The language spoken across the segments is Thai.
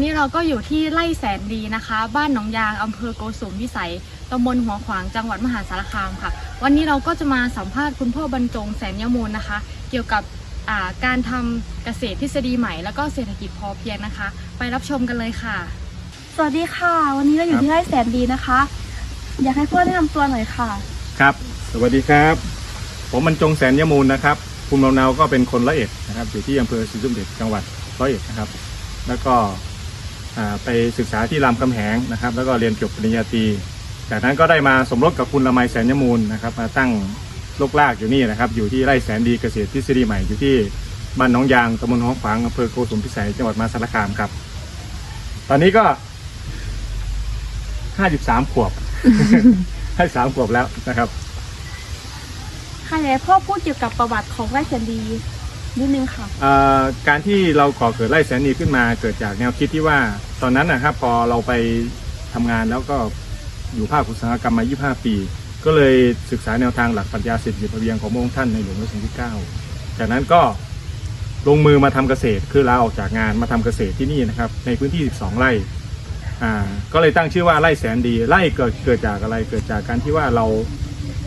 อนนี้เราก็อยู่ที่ไร่แสนดีนะคะ บ้านหนองยางอำเภอโกสุมพิสัยตำบลหัวขวางจังหวัดมหาสารคามค่ะ วันนี้เราก็จะมาสัมภาษณ์คุณพ่อบรรจงแสนยมูลนะคะ เกี่ยวกับอ่าการทำเกษตรทฤษฎีใหม่ แล้วก็เศรษฐกิจพอเพียงนะคะ ไปรับชมกันเลยค่ะ สวัสดีค่ะ วันนี้เราอยู่ที่ไร่แสนดีนะคะ อยากให้พ่อแนะนำตัวหน่อยค่ะ ครับ สวัสดีครับ ผมบรรจงแสนยมูลนะครับภูมิลำเนาก็เป็นคนร้อยเอ็ดนะครับอยู่ที่อำเภอศรีสมเด็จจังหวัดร้อยเอ็ดนะครับ แล้วก็อ่า ไปศึกษาที่รามคำแหงนะครับ แล้วก็เรียนจบปริญญาตรีจากนั้นก็ได้มาสมรสกับคุณละไมแสนยมูลนะครับ มาตั้งลกลากอยู่นี่นะครับ อยู่ที่ไร่แสนดีเกษตรทฤษฎีใหม่อยู่ที่บ้านหนองยางตำบลหนองขวางอำเภอโกสุมพิสัยจังหวัดมหาสารคามครับ ตอนนี้ก็ห้าสิบสามขวบให้สามขวบแล้วนะครับ ค่ะอยากให้พ่อพูดเกี่ยวกับประวัติของไร่แสนดี นิดนึงค่ะ เอ่อการที่เราก่อเกิดไร่แสนดีขึ้นมาเกิดจากแนวคิดที่ว่า ตอนนั้นนะครับพอเราไปทำงานแล้วก็อยู่ภาคอุตสาหกรรมมา 25 ปี ก็เลยศึกษาแนวทางหลักปรัชญาเศรษฐกิจพอเพียงของพระองค์ท่านในหลวงรัชกาลที่ 9 จากนั้นก็ลงมือมาทำเกษตรคือลาออกจากงานมาทำเกษตรที่นี่นะครับในพื้นที่ 12 ไร่อ่าก็เลยตั้งชื่อว่าไร่แสนดีไร่เกิดเกิดจากอะไรเกิดจากการที่ว่าเรา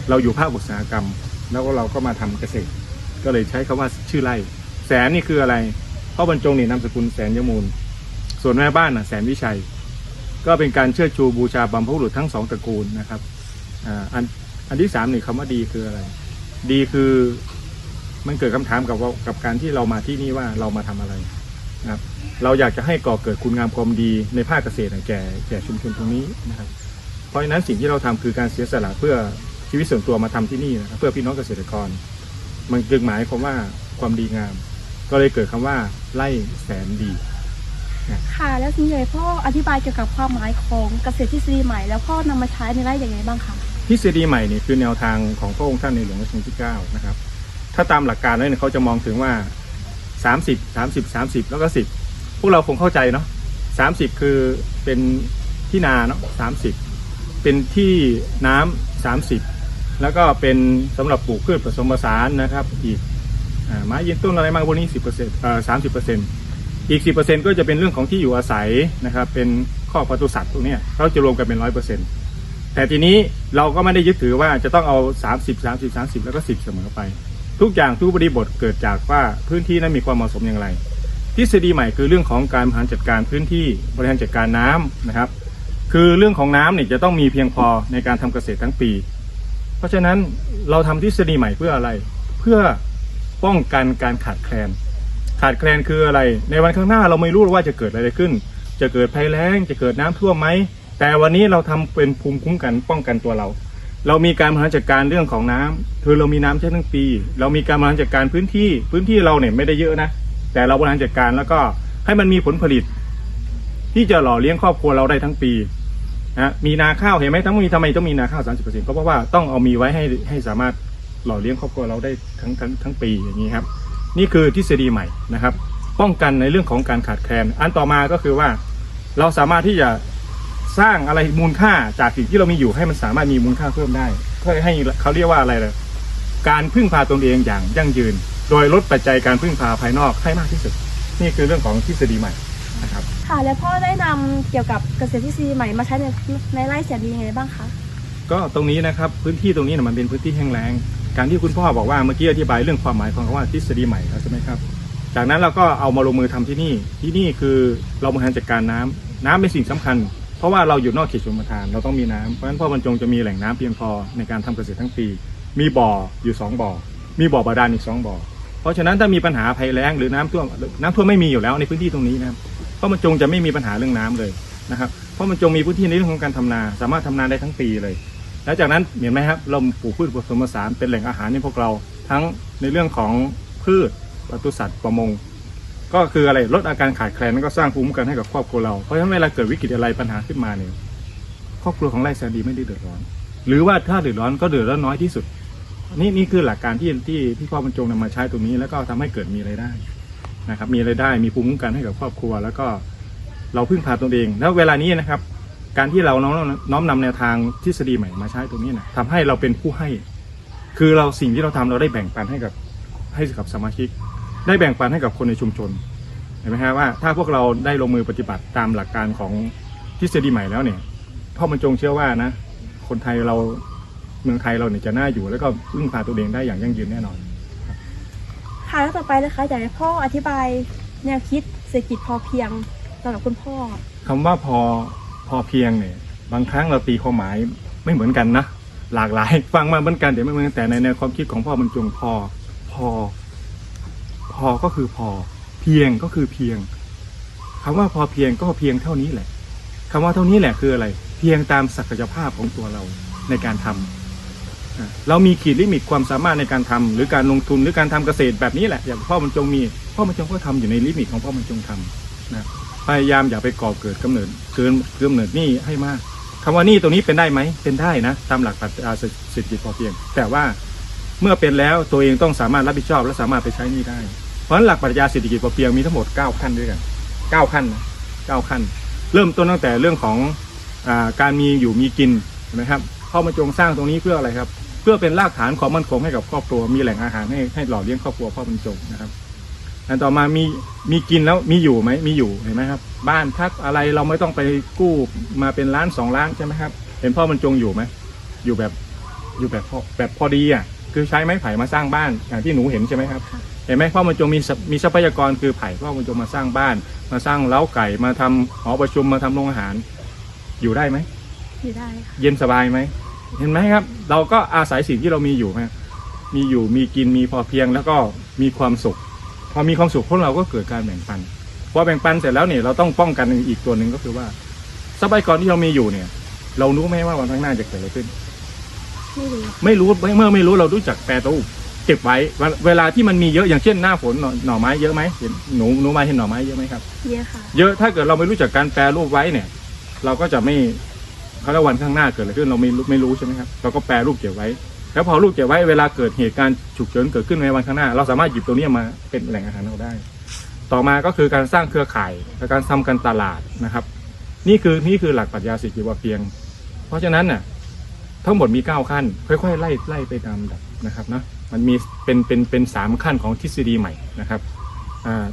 เราอยู่ภาคอุตสาหกรรม แล้วก็เราก็มาทำเกษตร ก็เลยใช้คำว่าชื่อไร่แสนนี่คืออะไรพ่อบรรจงนี่นามสกุลแสนยมูล ส่วนแม่บ้านน่ะแสนวิชัย ก็เป็นการเชิดชูบูชาบรรพบุรุษทั้งสองตระกูลนะครับอันอันที่สามนี่คำว่าดีคืออะไร ดีคือมันเกิดคำถามกับว่ากับการที่เรามาที่นี่ว่าเรามาทำอะไรนะครับ เราอยากจะให้ก่อเกิดคุณงามความดีในภาคเกษตรแก่แก่ชุมชนตรงนี้นะครับ เพราะฉะนั้นสิ่งที่เราทำคือการเสียสละเพื่อชีวิตส่วนตัวมาทำที่นี่นะครับเพื่อพี่น้องเกษตรกร มันจึงหมายความว่าความดีงาม ก็เลยเกิดคำว่าไล่แสนดี ค่ะ แล้วทีนี้อยากให้พ่ออธิบายเกี่ยวกับความหมายของเกษตรทฤษฎีใหม่ แล้วพ่อนำมาใช้ในไร่อย่างไรบ้างคะทฤษฎีใหม่เนี่ยคือแนวทางของพระองค์ท่านในหลวงรัชกาลที่9นะครับ ถ้าตามหลักการแล้วเนี่ยเขาจะมองถึงว่า 30 30 30 แล้วก็ 10 พวกเราคงเข้าใจเนาะ30 คือเป็นที่นาเนาะ30 เป็นที่น้ำ30 แล้วก็เป็นสำหรับปลูกพืชผสมผสานนะครับอีกไม้ยืนต้นอะไรมากพวกนี้10%เปอร์เซ็นต์เอ่อ30%อีก10%ก็จะเป็นเรื่องของที่อยู่อาศัยนะครับเป็นข้อปศุสัตว์ตรงนี้เขาจะรวมกันเป็น100%แต่ทีนี้เราก็ไม่ได้ยึดถือว่าจะต้องเอา 30 30 30 แล้วก็ 10 เสมอไป ทุกอย่างทุกบริบทเกิดจากว่าพื้นที่นั้นมีความเหมาะสมอย่างไร ทฤษฎีใหม่คือเรื่องของการบริหารจัดการพื้นที่บริหารจัดการน้ำนะครับ คือเรื่องของน้ำเนี่ยจะต้องมีเพียงพอในการทำเกษตรทั้งปี ราะฉะนั้นเราทำทฤษฎีใหม่เพื่ออะไร เพื่อป้องกันการขาดแคลน ขาดแคลนคืออะไร ในวันข้างหน้าเราไม่รู้ว่าจะเกิดอะไรขึ้น จะเกิดภัยแล้ง จะเกิดน้ำท่วมไหม แต่วันนี้เราทำเป็นภูมิคุ้มกันป้องกันตัวเรา เรามีการบริหารจัดการเรื่องของน้ำคือเรามีน้ำใช้ทั้งปี เรามีการบริหารจัดการพื้นที่ พื้นที่เราเนี่ยไม่ได้เยอะนะ แต่เราบริหารจัดการแล้วก็ให้มันมีผลผลิต ที่จะหล่อเลี้ยงครอบครัวเราได้ทั้งปี นะมีนาข้าวเห็นไหมทั้งมีทำไมต้องมีนาข้าว 30%ก็เพราะว่าต้องเอามีไว้ให้ให้สามารถหล่อเลี้ยงครอบครัวเราได้ทั้งทั้งทั้งปีอย่างนี้ครับ นี่คือทฤษฎีใหม่นะครับ ป้องกันในเรื่องของการขาดแคลน อันต่อมาก็คือว่าเราสามารถที่จะสร้างอะไรมูลค่าจากสิ่งที่เรามีอยู่ให้มันสามารถมีมูลค่าเพิ่มได้ เพื่อให้เขาเรียกว่าอะไรเลยการพึ่งพาตนเองอย่างยั่งยืน โดยลดปัจจัยการพึ่งพาภายนอกให้มากที่สุด นี่คือเรื่องของทฤษฎีใหม่ นะครับ ค่ะ แล้วพ่อได้นำเกี่ยวกับเกษตรทฤษฎีใหม่มาใช้ในในไร่แสนดียังไงบ้างคะ ก็ตรงนี้นะครับพื้นที่ตรงนี้นะมันเป็นพื้นที่แห้งแล้ง การที่คุณพ่อบอกว่าเมื่อกี้อธิบายเรื่องความหมายของคำว่าทฤษฎีใหม่แล้วใช่ไหมครับ จากนั้นเราก็เอามาลงมือทำที่นี่ ที่นี่คือเราบริหารจัดการน้ำน้ำเป็นสิ่งสำคัญ เพราะว่าเราอยู่นอกเขตชลประทาน เราต้องมีน้ำเพราะฉะนั้นพ่อบรรจงจะมีแหล่งน้ำเพียงพอในการทำเกษตรทั้งปี มีบ่ออยู่สองบ่อ มีบ่อบาดาลอีกสองบ่อ เพราะฉะนั้นถ้ามีปัญหาภัยแล้งหรือน้ำท่วมน้ำท่วมไม่มีอยู่แล้วในพื้นที่ตรงนี้นะครับเพ ราะมันจงจะไม่มีปัญหาเรื่องน้ำเลยนะครับ เพราะมันจงมีพื้นที่ในเรื่องของการทำนา สามารถทำนาได้ทั้งปีเลย แล้วจากนั้นเห็นไหมครับเราปลูกพืชผสมผสานเป็นแหล่งอาหารให้พวกเราทั้งในเรื่องของพืชปศุสัตว์ประมง ก็คืออะไรลดอาการขาดแคลนแล้วก็สร้างภูมิคุ้มกันให้กับครอบครัวเราเพราะฉะนั้นเวลาเกิดวิกฤตอะไรปัญหาขึ้นมาเนี่ยครอบครัวของไร่แสนดีไม่ได้เดือดร้อน หรือว่าถ้าเดือดร้อนก็เดือดร้อนน้อยที่สุดนี่นี่คือหลักการที่ที่ที่พ่อบรรจงนำมาใช้ตรงนี้แล้วก็ทำให้เกิดมีรายได้ นะครับมีรายได้มีภูมิคุ้มกันให้กับครอบครัว แล้วก็เราพึ่งพาตนเอง แล้วเวลานี้นะครับ การที่เราน้อมน้อมนำแนวทางทฤษฎีใหม่มาใช้ตรงนี้นะทำให้เราเป็นผู้ให้ คือเราสิ่งที่เราทำเราได้แบ่งปันให้กับให้กับสมาชิก ได้แบ่งปันให้กับคนในชุมชนเห็นไหมฮะว่าถ้าพวกเราได้ลงมือปฏิบัติตามหลักการของทฤษฎีใหม่แล้วเนี่ยพ่อบรรจงเชื่อว่านะ คนไทยเราเมืองไทยเราเนี่ยจะน่าอยู่ แล้วก็พึ่งพาตัวเองได้อย่างยั่งยืนแน่นอน ค่ะแล้วต่อไปนะคะอยากให้พ่ออธิบายแนวคิดเศรษฐกิจพอเพียงสำหรับคุณพ่อ คำว่าพอพอเพียงเนี่ยบางครั้งเราตีความหมายไม่เหมือนกันนะ หลากหลาย ฟังมาเหมือนกันแต่ไม่เหมือนกันแต่ในแนวความคิดของพ่อบรรจงพอ พอ พอก็คือพอ เพียงก็คือเพียงคำว่าพอเพียงก็เพียงเท่านี้แหละคำว่าเท่านี้แหละคืออะไร เพียงตามศักยภาพของตัวเราในการทำ เรามีขีดลิมิตความสามารถในการทำหรือการลงทุนหรือการทำเกษตรแบบนี้แหละอย่างพ่อบรรจงมี พ่อบรรจงก็ทำอยู่ในลิมิตของพ่อบรรจงทำนะพยายามอย่าไปก่อเกิดกำเนิดเกินกำเนิดหนี้ให้มากคำว่าหนี้ตรงนี้เป็นได้ไหมเป็นได้นะตามหลักปรัชญาเศรษฐกิจพอเพียง แต่ว่าเมื่อเป็นแล้วตัวเองต้องสามารถรับผิดชอบ และสามารถไปใช้หนี้ได้ เพราะฉะนั้นหลักปรัชญาเศรษฐกิจพอเพียงมีทั้งหมด 9 ขั้นด้วยกัน 9 ขั้นนะ9ขั้น เริ่มต้นตั้งแต่เรื่องของอการมีอยู่มีกินนไหมครับพ่อมาจงสร้างตรงนี้เพื่ออะไรครับ เพื่อเป็นรากฐานความมั่นคงให้กับครอบครัว มีแหล่งอาหารให้ให้หล่อเลี้ยงครอบครัวพ่อบรรจงนะครับ อันต่อมามีมีกินแล้วมีอยู่ไหมมีอยู่เห็นไหมครับ บ้านพักอะไรเราไม่ต้องไปกู้มาเป็นล้านสองล้านใช่ไหมครับ เห็นพ่อบรรจงอยู่ไหมอยู่แบบอยู่แบบพอแบบพอดีอะคือใช้ไม้ไผ่มาสร้างบ้านอย่างที่หนูเห็นใช่ไหมครับค่ะเห็นไหมพ่อบรรจงมีทรัพมีทรัพยากรคือไผ่พ่อบรรจงมาสร้างบ้าน มาสร้างเล้าไก่มาทำหอประชุมมาทำโรงอาหาร อยู่ได้ไหมอยู่ได้ค่ะเย็นสบายไหม เห็นไหมครับ เราก็อาศัยสิ่งที่เรามีอยู่ฮะมีอยู่มีกินมีพอเพียงแล้วก็มีความสุข พอมีความสุขพวกเราก็เกิดการแบ่งปันพอแบ่งปันเสร็จแล้วเนี่ยเราต้องป้องกันอีกตัวหนึ่งก็คือว่าทรัพยากรที่เรามีอยู่เนี่ย เรารู้ไหมว่าวันข้างหน้าจะเกิดอะไรขึ้น ไม่รู้ไม่รู้เมื่อไม่รู้เรารู้จักแปรรูปเก็บไว้เวลาเวลาที่มันมีเยอะอย่างเช่นหน้าฝนหน่อหน่อไม้เยอะไหมเห็นหนูหนูมาเห็นหน่อไม้เยอะไหมครับเยอะค่ะ เยอะถ้าเกิดเราไม่รู้จักการแปรรูปไว้เนี่ย เราก็จะไม่ เขาเรียกวันข้างหน้าเกิดอะไรขึ้นเราไม่รู้ไม่รู้ใช่ไหมครับเราก็แปรรูปเก็บไว้ แล้วพอรูปเก็บไว้เวลาเกิดเหตุการณ์ฉุกเฉินเกิดขึ้นในวันข้างหน้า เราสามารถหยิบตัวนี้มาเป็นแหล่งอาหารเราได้ ต่อมาก็คือการสร้างเครือข่ายและการทำการตลาดนะครับ นี่คือนี่คือหลักปรัชญาเศรษฐกิจพอเพียง เพราะฉะนั้นน่ะทั้งหมดมีเก้าขั้น ค่อยๆ ไล่ไล่ไปตามดับนะครับเนาะมันมีเป็นเป็นเป็นสามขั้นของทฤษฎีใหม่นะครับ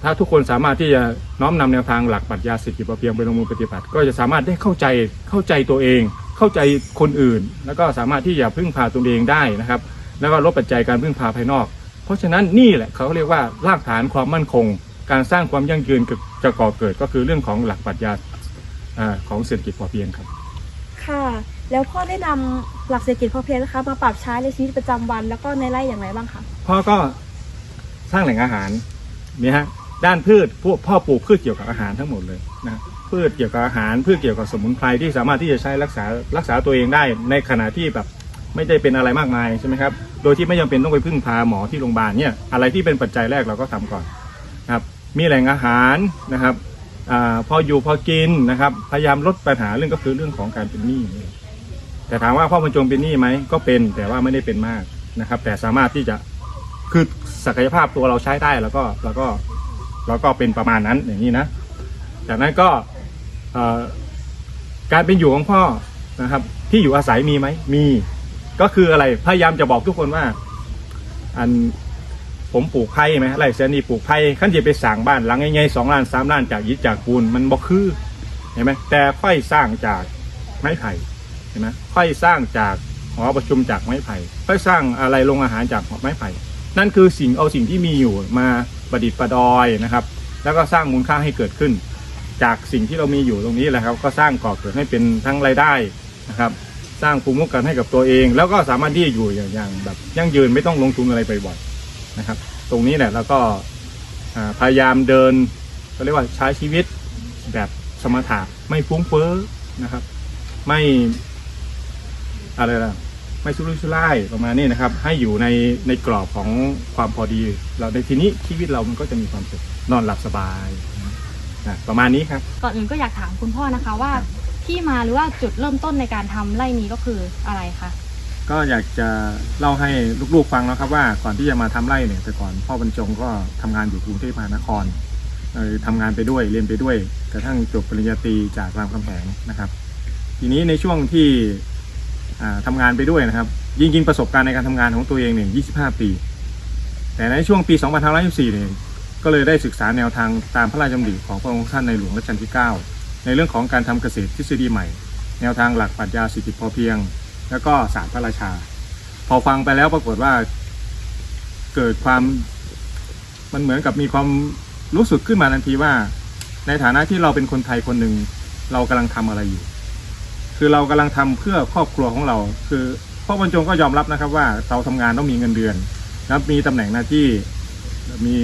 ถ้าทุกคนสามารถที่จะน้อมนำแนวทางหลักปรัชญาเศรษฐกิจพอเพียงไปลงมือปฏิบัติ ก็จะสามารถได้เข้าใจเข้าใจตัวเอง เข้าใจคนอื่น แล้วก็สามารถที่จะพึ่งพาตัวเองได้นะครับ แล้วก็ลดปัจจัยการพึ่งพาภายนอก เพราะฉะนั้นนี่แหละเขาเรียกว่ารากฐานความมั่นคง การสร้างความยั่งยืนจะก่อเกิดก็คือเรื่องของหลักปรัชญาอ่าของเศรษฐกิจพอเพียงครับ ค่ะ แล้วพ่อได้นำหลักเศรษฐกิจพอเพียงนะคะมาปรับใช้ในชีวิตประจำวันแล้วก็ในไร่อย่างไรบ้างคะพ่อก็สร้างแหล่งอาหาร นี่ฮะด้านพืชพวกพ่อปลูกพืชเกี่ยวกับอาหารทั้งหมดเลยนะพืชเกี่ยวกับอาหารพืชเกี่ยวกับสมุนไพรที่สามารถที่จะใช้รักษารักษาตัวเองได้ในขณะที่แบบไม่ได้เป็นอะไรมากมายใช่ไหมครับโดยที่ไม่จำเป็นต้องไปพึ่งพาหมอที่โรงพยาบาลเนี่ยอะไรที่เป็นปัจจัยแรกเราก็ทำก่อนนะครับมีแหล่งอาหารนะครับอพออยู่พอกินนะครับพยายามลดปัญหาเรื่องก็คือเรื่องของการเป็นหนี้นี่แต่ถามว่าพ่อบรรจงเป็นหนี้ไหมก็เป็นแต่ว่าไม่ได้เป็นมากนะครับแต่สามารถที่จะ คือศักยภาพตัวเราใช้ได้แล้วก็แล้วก็แล้วก็เป็นประมาณนั้นอย่างนี้นะ จากนั้นก็การเป็นอยู่ของพ่อนะครับ ที่อยู่อาศัยมีไหมมี ก็คืออะไรพยายามจะบอกทุกคนว่า อันผมปลูกไผ่ไหมไรเสนีปลูกไผ่ขั้นจะไปสร้างบ้านหลังใหญ่ๆสองล้านสามล้านจากยิดจากปูนมันบ่คือเห็นไหมแต่ค่อยสร้างจากไม้ไผ่เห็นไหมค่อยสร้างจากหอประชุมจากไม้ไผ่ค่อยสร้างอะไรโรงอาหารจากไม้ไผ่ นั่นคือสิ่งเอาสิ่งที่มีอยู่มาประดิษฐ์ประดอยนะครับ แล้วก็สร้างมูลค่าให้เกิดขึ้น จากสิ่งที่เรามีอยู่ตรงนี้แหละครับ ก็สร้างก่อเกิดให้เป็นทั้งรายได้นะครับ สร้างภูมิคุ้มกันให้กับตัวเอง แล้วก็สามารถที่จะอยู่อย่างางแบบยั่งยืนไม่ต้องลงทุนอะไรไปบ่อยนะครับ ตรงนี้แหละแล้วก็พยายามเดินก็เรียกว่าใช้ชีวิตแบบสมถะไม่ฟุ้งเฟ้อนะครับ ไม่อะไรล่ะ ไม่ชุรุ่ยชุร่ายประมาณนี้นะครับ ให้อยู่ในในกรอบของความพอดี เราในทีนี้ชีวิตเรามันก็จะมีความสุขนอนหลับสบายนะประมาณนี้ครับก่อนอื่นก็อยากถามคุณพ่อนะคะว่าที่มาหรือว่าจุดเริ่มต้นในการทำไร่นี้ก็คืออะไรคะก็อยากจะเล่าให้ลูกๆฟังนะครับว่าก่อนที่จะมาทำไร่เนี่ยแต่ก่อนพ่อบรรจงก็ทำงานอยู่กรุงเทพมหานครเอ่อทำงานไปด้วยเรียนไปด้วยกระทั่งจบปริญญาตรีจากรามคำแหงนะครับ ทีนี้ในช่วงที่อ่า ทำางานไปด้วยนะครับ ยิ่งยิ่งประสบการณ์ในการทำงานของตัวเองเนี่ย25 ปี แต่ในช่วงปี 2524เนี่ยก็เลยได้ศึกษาแนวทางตามพระราชดำริของพระองค์ท่านในหลวงรัชกาลที่ 9 ในเรื่องของการทำเกษตรทฤษฎีใหม่ แนวทางหลักปรัชญาเศรษฐกิพอเพียง แล้วก็ศาสตร์พระราชา พอฟังไปแล้วปรากฏว่าเกิดความมันเหมือนกับมีความรู้สึกขึ้นมาทันทีว่า ในฐานะที่เราเป็นคนไทยคนหนึ่งเรากำลังทำอะไรอยู่ คือเรากำลังทำเพื่อครอบครัวของเรา คือพ่อบรรจงก็ยอมรับนะครับว่าเราทำงานต้องมีเงินเดือนนะครับมีตำแหน่งหน้าที่มี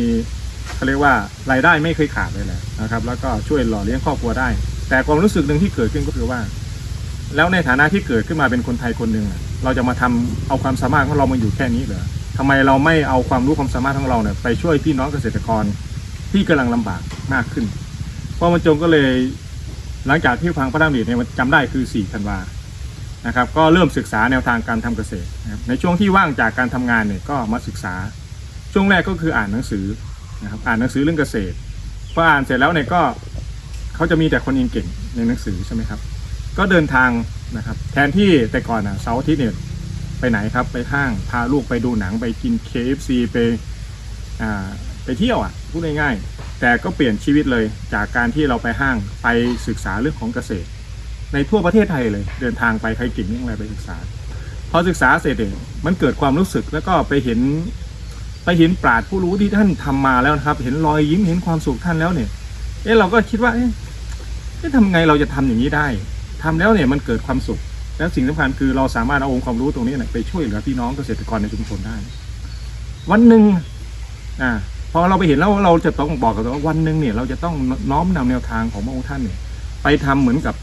เขาเรียกว่ารายได้ไม่เคยขาดเลยแหละนะครับ แล้วก็ช่วยหล่อเลี้ยงครอบครัวได้ แต่ความรู้สึกหนึ่งที่เกิดขึ้นก็คือว่า แล้วในฐานะที่เกิดขึ้นมาเป็นคนไทยคนหนึ่งเราจะมาทำเอาความสามารถของเรามาอยู่แค่นี้เหรอทำไมเราไม่เอาความรู้ความสามารถของเราเนี่ยไปช่วยพี่น้องเกษตรกรที่กำลังลำบากมากขึ้นพ่อบรรจงก็เลย หลังจากที่ฟังพระดำริเนี่ยจำได้คือ 4 ธันวานะครับก็เริ่มศึกษาแนวทางการทำเกษตรนะครับในช่วงที่ว่างจากการทำงานเนี่ยก็มาศึกษา ช่วงแรกก็คืออ่านหนังสือนะครับอ่านหนังสือเรื่องเกษตรพออ่านเสร็จแล้วเนี่ยก็เขาจะมีแต่คนเก่งในหนังสือใช่ไหมครับ ก็เดินทางนะครับแทนที่แต่ก่อนอะเสาร์อาทิตย์เนี่ยไปไหนครับไปห้างพาลูกไปดูหนังไปกิน KFC ไปอ่า ไปเที่ยวอะพูดง่ายๆแต่ก็เปลี่ยนชีวิตเลยจากการที่เราไปห้างไปศึกษาเรื่องของเกษตร ในทั่วประเทศไทยเลย เดินทางไปใครเก่งเรื่องอะไรไปศึกษา พอศึกษาเสร็จเองมันเกิดความรู้สึกแล้วก็ไปเห็นไปเห็นปราดผู้รู้ที่ท่านทำมาแล้วนะครับ เห็นรอยยิ้มเห็นความสุขท่านแล้วเนี่ยเอ๊ะเราก็คิดว่าเอ๊ะทำไงเราจะทำอย่างนี้ได้ทำแล้วเนี่ยมันเกิดความสุข แล้วสิ่งสำคัญคือเราสามารถเอาองค์ความรู้ตรงนี้นไปช่วยเหลือพี่น้องเกษตรกรในชุมชนได้ วันหนึ่งอ่า อเราไปเห็นแล้วเราจะต้องบอกกันว่าวันหนึ่งเนี่ย เราจะต้องน้อมนำแนวทางของพระองค์ท่านเนี่ย ไปทำเหมือนกับ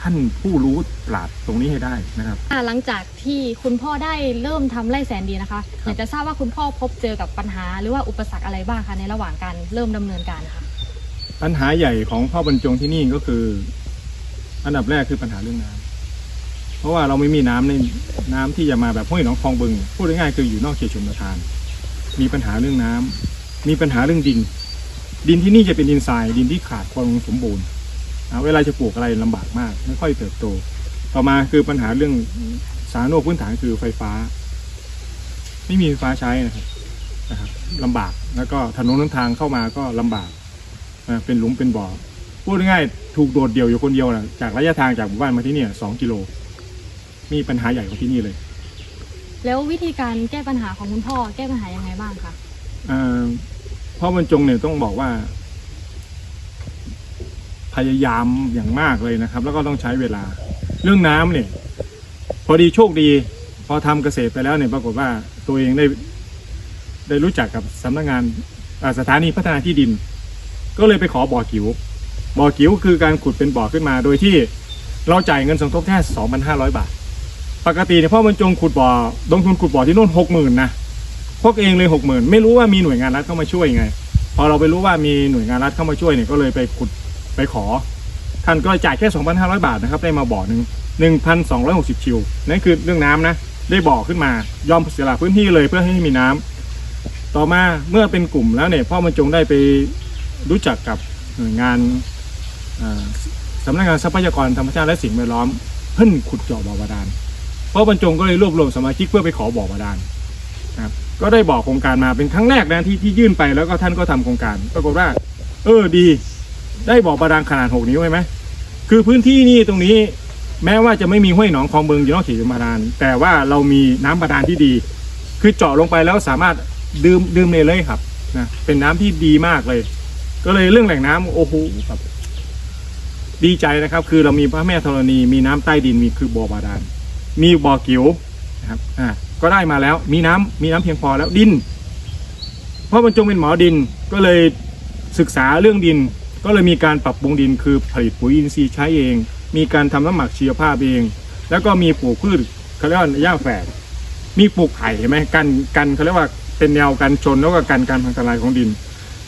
ท่านผู้รู้ปราดตรงนี้ให้ได้นะครับอ่าหลังจากที่คุณพ่อได้เริ่มทำไร่แสนดีนะคะครับอยากจะทราบว่าคุณพ่อพบเจอกับปัญหาหรือว่าอุปสรรคอะไรบ้างคะในระหว่างการเริ่มดำเนินการนะคะปัญหาใหญ่ของพ่อบรรจงที่นี่ก็คือ อันดับแรกคือปัญหาเรื่องน้ำเพราะว่าเราไม่มีน้ำในน้ำที่จะมาแบบห้วยหนองคลองบึงพูดง่ายๆคืออยู่นอกเขตชลประทาน มีปัญหาเรื่องน้ำ มีปัญหาเรื่องดิน ดินที่นี่จะเป็นดินทราย ดินที่ขาดความสมบูรณ์เวลาจะปลูกอะไรลำบากมาก ไม่ค่อยเติบโต ต่อมาคือปัญหาเรื่องสาธารณูปพื้นฐานคือไฟฟ้า ไม่มีไฟฟ้าใช้นะครับนะครับลำบากแล้วก็ถนนหนทางเข้ามาก็ลำบากเป็นหลุมเป็นบ่อพูดง่ายๆถูกโดดเดี่ยวอยู่คนเดียวนะจากระยะทางจากหมู่บ้านมาที่นี่สองกิโล มีปัญหาใหญ่ของที่นี่เลย แล้ววิธีการแก้ปัญหาของคุณพ่อแก้ปัญหายังไงบ้างคะ พ่อบรรจงเนี่ยต้องบอกว่า พยายามอย่างมากเลยนะครับ แล้วก็ต้องใช้เวลา เรื่องน้ำเนี่ย พอดีโชคดี พอทำเกษตรไปแล้วเนี่ยปรากฏว่าตัวเองได้ได้รู้จักกับสำนักงานสถานีพัฒนาที่ดิน ก็เลยไปขอบ่อกิ๋วบ่อกิ๋วคือการขุดเป็นบ่อขึ้นมา โดยที่เราจ่ายเงินสมทบแค่2,500 บาท ปกติเนี่ยพ่อบรรจงขุดบ่อลงทุนขุดบ่อที่นู่นหกหมื่นนะ พวกเองเลยหกหมื่นไม่รู้ว่ามีหน่วยงานรัฐเข้ามาช่วยยังไง พอเราไปรู้ว่ามีหน่วยงานรัฐเข้ามาช่วยเนี่ยก็เลยไปขุดไปขอ ท่านก็จ่ายแค่ 2,500 บาทนะครับได้มาบ่อหนึ่ง1,260ชิวนั่นคือเรื่องน้ำนะ ได้บ่อขึ้นมายอมเสียละพื้นที่เลยเพื่อให้มีน้ำต่อมาเมื่อเป็นกลุ่มแล้วเนี่ยพ่อบรรจงได้ไปรู้จักกับหน่วยงานสำนักงานทรัพยากรธรรมชาติและสิ่งแวดล้อมเพิ่นขุดเจาะบ่อบาดาลพ่อบรรจงก็เลยรวบรวมสมาชิกเพื่อไปขอบ่อบาดาลนะครับ ก็ได้บอกโครงการมาเป็นครั้งแรกนะที่ที่ยื่นไปแล้วก็ท่านก็ทำโครงการปรากฏว่า เออดี ได้บ่อบาดาลขนาด6นิ้วใช่ไหมคือพื้นที่นี่ตรงนี้แม้ว่าจะไม่มีห้วยหนองคลองเบิงอยู่นอกเขตชลประทานแต่ว่าเรามีน้ำบาดาลที่ดี คือเจาะลงไปแล้วสามารถดื่มดื่มเลยเลยครับนะเป็นน้ำที่ดีมากเลย ก็เลยเรื่องแหล่งน้ำโอ้โหแบบดีใจนะครับ คือเรามีพระแม่ธรณีมีน้ำใต้ดินมีคือบ่อบาดาลมีบ่อกิ๋วนะครับอ่า ก็ได้มาแล้ว มีน้ำมีน้ำเพียงพอแล้วดินเพราะบรรจงเป็นหมอดินก็เลยศึกษาเรื่องดิน ก็เลยมีการปรับปรุงดิน คือผลิตปุ๋ยอินทรีย์ใช้เอง มีการทำน้ำหมักชีวภาพเอง แล้วก็มีปลูกพืชเขาเรียกว่าหญ้าแฝดมีปลูกไผ่เห็นไหมกันกันเขาเรียกว่าเป็นแนวกันชนแล้วก็กันการพังทลายของดิน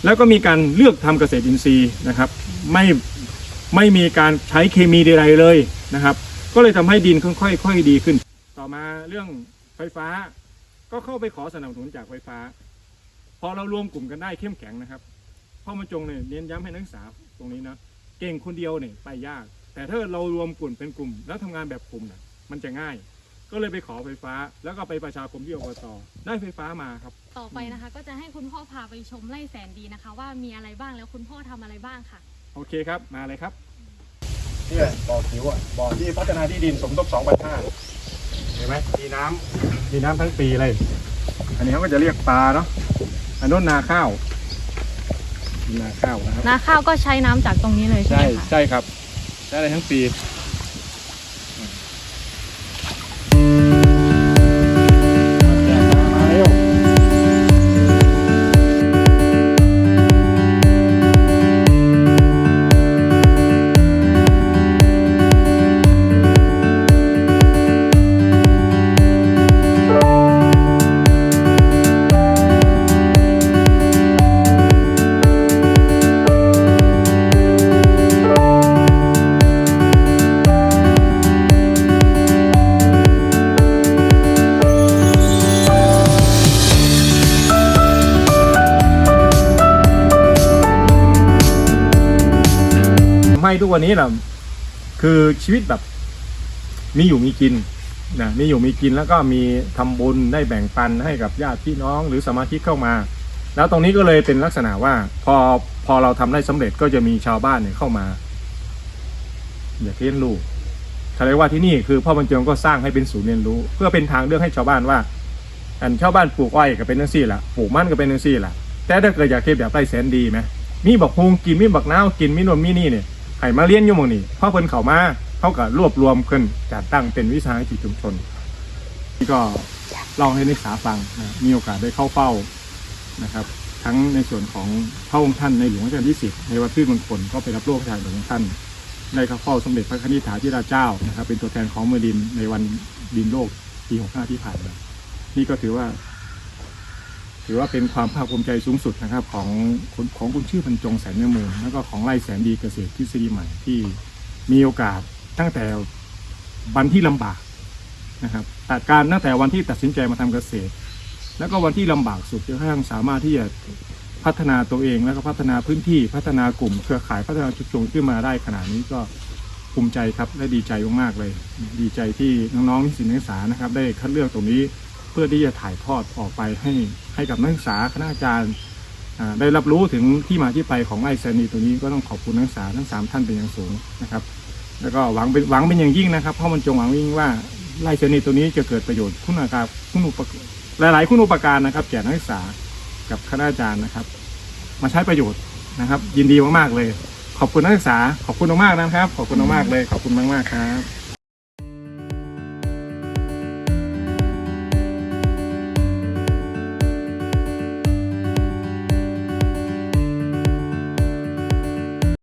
แล้วก็มีการเลือกทำเกษตรอินทรีย์นะครับ ไม่ไม่มีการใช้เคมีใดๆเลยนะครับ ก็เลยทำให้ดินค่อยๆดีขึ้น ต่อมาเรื่อง ไฟฟ้า ก็เข้าไปขอสนับสนุนจากไฟฟ้า พอเรารวมกลุ่มกันได้เข้มแข็งนะครับพ่อมาจงเนี่ยเน้นย้ำให้นักศึกษาตรงนี้นะเก่งคนเดียวเนี่ยไปยาก แต่ถ้าเรารวมกลุ่มเป็นกลุ่ม แล้วทำงานแบบกลุ่มน่ะมันจะง่าย ก็เลยไปขอไฟฟ้า แล้วก็ไปประชาคมที่อบตได้ไฟฟ้ามาครับ ต่อไปนะคะ ก็จะให้คุณพ่อพาไปชมไร่แสนดีนะคะ ว่ามีอะไรบ้างแล้วคุณพ่อทำอะไรบ้างค่ะ โอเคครับมาเลยครับนี่บ่อคิวอะบ่อที่พัฒนาที่ดินสมทบสองพันห้า ไหมมีน้ำมีน้ำทั้งปีเลย อันนี้เขาก็จะเรียกปลาเนาะอันนู้นนาข้าวนาข้าวนะครับ นาข้าวก็ใช้น้ำจากตรงนี้เลยใช่ใช่ไหมคะใช่ครับใช้ได้ทั้งปี วันนี้เราคือชีวิตแบบ มีอยู่มีกินนะมีอยู่มีกินแล้วก็มีทำบุญได้แบ่งปันให้กับญาติพี่น้องหรือสมาชิกเข้ามา แล้วตรงนี้ก็เลยเป็นลักษณะว่า พอพอเราทำได้สำเร็จก็จะมีชาวบ้านเนี่ยเข้ามาอยากเรียนรู้เขาเรียกว่าที่นี่คือพ่อบรรจงก็สร้างให้เป็นศูนย์เรียนรู้ เพื่อเป็นทางเลือกให้ชาวบ้านว่า อันชาวบ้านปลูกอ้อยก็เป็นนังซี่ล่ะปลูกมันก็เป็นนังซี่ล่ะแต่ถ้าเกิดอยากเก็บแบบไร่แสนดีไหมมีบักฮุงกินมีบักนาวกินมีนนมีนี่เนี่ย ให้มาเรียนอยู่หมองนี่พราะเพิ่นเข้ามาเขาก็รวบรวมขึ้นจัดตั้งเป็นวิสาหกิจชุมชนนี่ก็เล่าให้นักศึกษาฟังนะมีโอกาสได้เข้าเฝ้านะครับ ทั้งในส่วนของพระองค์ท่านในหลวงรัชกาลที่สิบในวัดพืชมงคลก็ไปรับโลกพระราชทานของท่านได้เข้าเฝ้าสมเด็จพระนิธิถาธิราชเจ้านะครับ เป็นตัวแทนของเมืองดินในวันดินโลกปี 65 ที่ผ่านมานี่ก็ถือว่า ถือว่าเป็นความภาคภูมิใจสูงสุดนะครับของของคุณชื่อบรรจงแสนเนื้อมูลแล้วก็ของไร่แสนดีเกษตรทฤษฎีใหม่ที่มีโอกาสตั้งแต่วันที่ลำบากนะครับแต่การตั้งแต่วันที่ตัดสินใจมาทำเกษตร แล้วก็วันที่ลำบากสุดจนกระทั่งสามารถที่จะพัฒนาตัวเองแล้วก็พัฒนาพื้นที่พัฒนากลุ่มเครือข่ายพัฒนาชุมชนขึ้นมาได้ขนาดนี้ก็ภูมิใจครับและดีใจมากๆเลย ดีใจที่น้องๆนิสิตนักศึกษานะครับ ได้คัดเลือกตรงนี้ เพื่อที่จะถ่ายทอดออกไปให้ให้กับนักศึกษาคณะอาจารย์ได้รับรู้ถึงที่มาที่ไปของไอแซนีตัวนี้ก็ต้องขอบคุณนักศึกษาทั้งสามท่านเป็นอย่างสูงนะครับ แล้วก็หวังเป็นหวังเป็นอย่างยิ่งนะครับเพราะมันจงหวังยิ่งว่าไร่เซนีตัวนี้จะเกิดประโยชน์คุณอาการคุณอุปหลาย ๆ คุณอุปการนะครับแก่นักศึกษากับคณาจารย์นะครับ มาใช้ประโยชน์นะครับ ยินดีมาก ๆ เลย ขอบคุณนักศึกษา ขอบคุณมากๆนะครับ ขอบคุณมากๆเลย ขอบคุณมาก ๆ ครับ